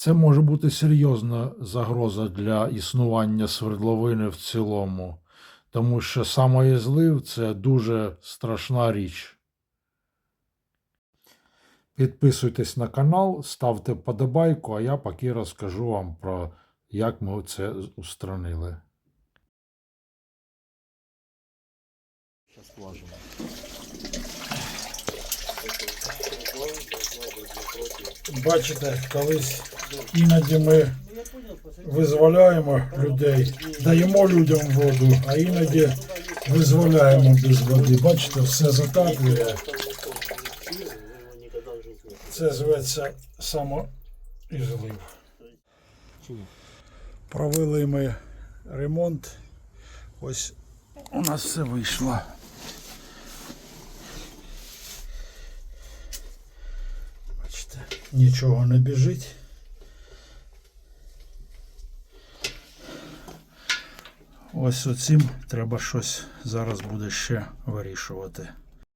Це може бути серйозна загроза для існування свердловини в цілому, тому що самоізлив це дуже страшна річ. Підписуйтесь на канал, ставте вподобайку, а я поки розкажу вам про як ми це устранили. Вложим. Бачите, колись іноді ми визволяємо людей, даємо людям воду, а іноді визволяємо без води. Бачите, все затаплює. Це зветься самоізлив. Провели ми ремонт. Ось у нас все вийшло. Нічого не біжить. Ось оцім треба щось зараз буде ще вирішувати.